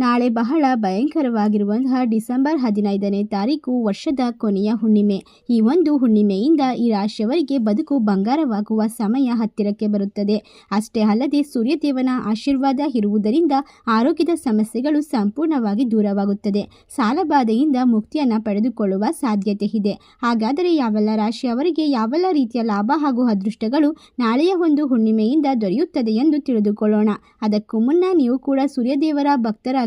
ನಾಳೆ ಬಹಳ ಭಯಂಕರವಾಗಿರುವಂತಹ ಡಿಸೆಂಬರ್ ಹದಿನೈದನೇ ತಾರೀಕು ವರ್ಷದ ಕೊನೆಯ ಹುಣ್ಣಿಮೆ. ಈ ಒಂದು ಹುಣ್ಣಿಮೆಯಿಂದ ಈ ರಾಶಿಯವರಿಗೆ ಬದುಕು ಬಂಗಾರವಾಗುವ ಸಮಯ ಹತ್ತಿರಕ್ಕೆ ಬರುತ್ತದೆ. ಅಷ್ಟೇ ಅಲ್ಲದೆ ಸೂರ್ಯದೇವನ ಆಶೀರ್ವಾದ ಇರುವುದರಿಂದ ಆರೋಗ್ಯದ ಸಮಸ್ಯೆಗಳು ಸಂಪೂರ್ಣವಾಗಿ ದೂರವಾಗುತ್ತದೆ. ಸಾಲಬಾಧೆಯಿಂದ ಮುಕ್ತಿಯನ್ನು ಪಡೆದುಕೊಳ್ಳುವ ಸಾಧ್ಯತೆ ಇದೆ. ಹಾಗಾದರೆ ಯಾವೆಲ್ಲ ರಾಶಿಯವರಿಗೆ ಯಾವೆಲ್ಲ ರೀತಿಯ ಲಾಭ ಹಾಗೂ ಅದೃಷ್ಟಗಳು ನಾಳೆಯ ಒಂದು ಹುಣ್ಣಿಮೆಯಿಂದ ದೊರೆಯುತ್ತದೆ ಎಂದು ತಿಳಿದುಕೊಳ್ಳೋಣ. ಅದಕ್ಕೂ ಮುನ್ನ ನೀವು ಕೂಡ ಸೂರ್ಯದೇವರ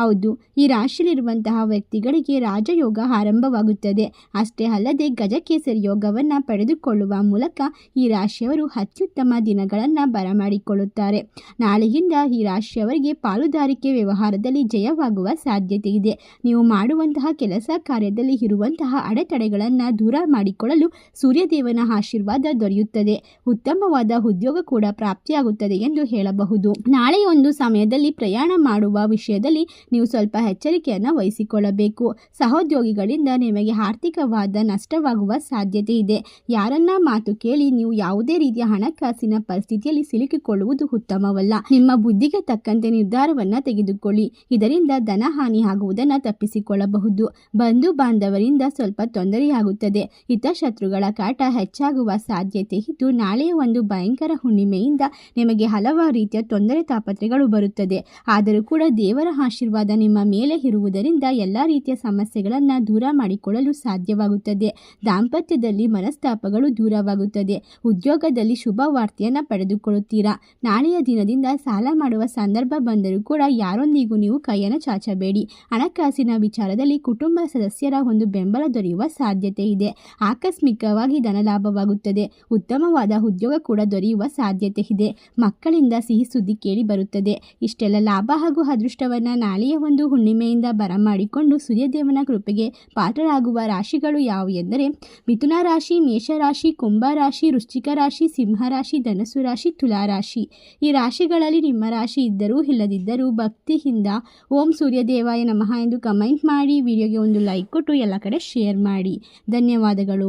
ಹೌದು, ಈ ರಾಶಿಯಲ್ಲಿರುವಂತಹ ವ್ಯಕ್ತಿಗಳಿಗೆ ರಾಜಯೋಗ ಆರಂಭವಾಗುತ್ತದೆ. ಅಷ್ಟೇ ಅಲ್ಲದೆ ಗಜಕೇಸರಿ ಯೋಗವನ್ನು ಪಡೆದುಕೊಳ್ಳುವ ಮೂಲಕ ಈ ರಾಶಿಯವರು ಅತ್ಯುತ್ತಮ ದಿನಗಳನ್ನು ಬರಮಾಡಿಕೊಳ್ಳುತ್ತಾರೆ. ನಾಳೆಯಿಂದ ಈ ರಾಶಿಯವರಿಗೆ ಪಾಲುದಾರಿಕೆ ವ್ಯವಹಾರದಲ್ಲಿ ಜಯವಾಗುವ ಸಾಧ್ಯತೆ ಇದೆ. ನೀವು ಮಾಡುವಂತಹ ಕೆಲಸ ಕಾರ್ಯದಲ್ಲಿ ಇರುವಂತಹ ಅಡೆತಡೆಗಳನ್ನು ದೂರ ಮಾಡಿಕೊಳ್ಳಲು ಸೂರ್ಯದೇವನ ಆಶೀರ್ವಾದ ದೊರೆಯುತ್ತದೆ. ಉತ್ತಮವಾದ ಉದ್ಯೋಗ ಕೂಡ ಪ್ರಾಪ್ತಿಯಾಗುತ್ತದೆ ಎಂದು ಹೇಳಬಹುದು. ನಾಳೆ ಒಂದು ಸಮಯದಲ್ಲಿ ಪ್ರಯಾಣ ಮಾಡುವ ವಿಷಯದಲ್ಲಿ ನೀವು ಸ್ವಲ್ಪ ಎಚ್ಚರಿಕೆಯನ್ನು ವಹಿಸಿಕೊಳ್ಳಬೇಕು. ಸಹೋದ್ಯೋಗಿಗಳಿಂದ ನಿಮಗೆ ಆರ್ಥಿಕವಾದ ನಷ್ಟವಾಗುವ ಸಾಧ್ಯತೆ ಇದೆ. ಯಾರನ್ನ ಮಾತು ಕೇಳಿ ನೀವು ಯಾವುದೇ ರೀತಿಯ ಹಣಕಾಸಿನ ಪರಿಸ್ಥಿತಿಯಲ್ಲಿ ಸಿಲುಕಿಕೊಳ್ಳುವುದು ಉತ್ತಮವಲ್ಲ. ನಿಮ್ಮ ಬುದ್ಧಿಗೆ ತಕ್ಕಂತೆ ನಿರ್ಧಾರವನ್ನು ತೆಗೆದುಕೊಳ್ಳಿ. ಇದರಿಂದ ಧನಹಾನಿ ಆಗುವುದನ್ನು ತಪ್ಪಿಸಿಕೊಳ್ಳಬಹುದು. ಬಂಧು ಬಾಂಧವರಿಂದ ಸ್ವಲ್ಪ ತೊಂದರೆಯಾಗುತ್ತದೆ. ಹಿತಶತ್ರುಗಳ ಕಾಟ ಹೆಚ್ಚಾಗುವ ಸಾಧ್ಯತೆ ಇದ್ದು ನಾಳೆಯ ಒಂದು ಭಯಂಕರ ಹುಣ್ಣಿಮೆಯಿಂದ ನಿಮಗೆ ಹಲವಾರು ರೀತಿಯ ತೊಂದರೆ ತಾಪತ್ರೆಗಳು ಬರುತ್ತದೆ. ಆದರೂ ಕೂಡ ದೇವರ ಆಶೀರ್ವಾದ ನಿಮ್ಮ ಮೇಲೆ ಇರುವುದರಿಂದ ಎಲ್ಲ ರೀತಿಯ ಸಮಸ್ಯೆಗಳನ್ನು ದೂರ ಮಾಡಿಕೊಳ್ಳಲು ಸಾಧ್ಯವಾಗುತ್ತದೆ. ದಾಂಪತ್ಯದಲ್ಲಿ ಮನಸ್ತಾಪಗಳು ದೂರವಾಗುತ್ತದೆ. ಉದ್ಯೋಗದಲ್ಲಿ ಶುಭ ವಾರ್ತೆಯನ್ನು ಪಡೆದುಕೊಳ್ಳುತ್ತೀರಾ? ನಾಳೆಯ ದಿನದಿಂದ ಸಾಲ ಮಾಡುವ ಸಂದರ್ಭ ಬಂದರೂ ಕೂಡ ಯಾರೊಂದಿಗೂ ನೀವು ಕೈಯನ್ನು ಚಾಚಬೇಡಿ. ಹಣಕಾಸಿನ ವಿಚಾರದಲ್ಲಿ ಕುಟುಂಬ ಸದಸ್ಯರ ಒಂದು ಬೆಂಬಲ ದೊರೆಯುವ ಸಾಧ್ಯತೆ ಇದೆ. ಆಕಸ್ಮಿಕವಾಗಿ ಧನಲಾಭವಾಗುತ್ತದೆ. ಉತ್ತಮವಾದ ಉದ್ಯೋಗ ಕೂಡ ದೊರೆಯುವ ಸಾಧ್ಯತೆ ಇದೆ. ಮಕ್ಕಳಿಂದ ಸಿಹಿ ಸುದ್ದಿ ಕೇಳಿ ಬರುತ್ತದೆ. ಇಷ್ಟೆಲ್ಲ ಲಾಭ ಹಾಗೂ ಅದೃಷ್ಟವನ್ನು ನಾಳೆಯ ಒಂದು ಹುಣ್ಣಿಮೆಯಿಂದ ಬರಮಾಡಿಕೊಂಡು ಸೂರ್ಯದೇವನ ಕೃಪೆಗೆ ಪಾತ್ರರಾಗುವ ರಾಶಿಗಳು ಯಾವುವು ಎಂದರೆ ಮಿಥುನ ರಾಶಿ ಮೇಷರಾಶಿ ಕುಂಭ ರಾಶಿ, ವೃಶ್ಚಿಕ ರಾಶಿ, ಸಿಂಹ ರಾಶಿ ಧನಸು ರಾಶಿ, ತುಲಾ ರಾಶಿ. ಈ ರಾಶಿಗಳಲ್ಲಿ ನಿಮ್ಮ ರಾಶಿ ಇದ್ದರೂ ಇಲ್ಲದಿದ್ದರೂ ಭಕ್ತಿಯಿಂದ ಓಂ ಸೂರ್ಯದೇವಾಯ ನಮಃ ಎಂದು ಕಮೆಂಟ್ ಮಾಡಿ, ವಿಡಿಯೋಗೆ ಒಂದು ಲೈಕ್ ಕೊಟ್ಟು ಎಲ್ಲ ಕಡೆ ಶೇರ್ ಮಾಡಿ. ಧನ್ಯವಾದಗಳು.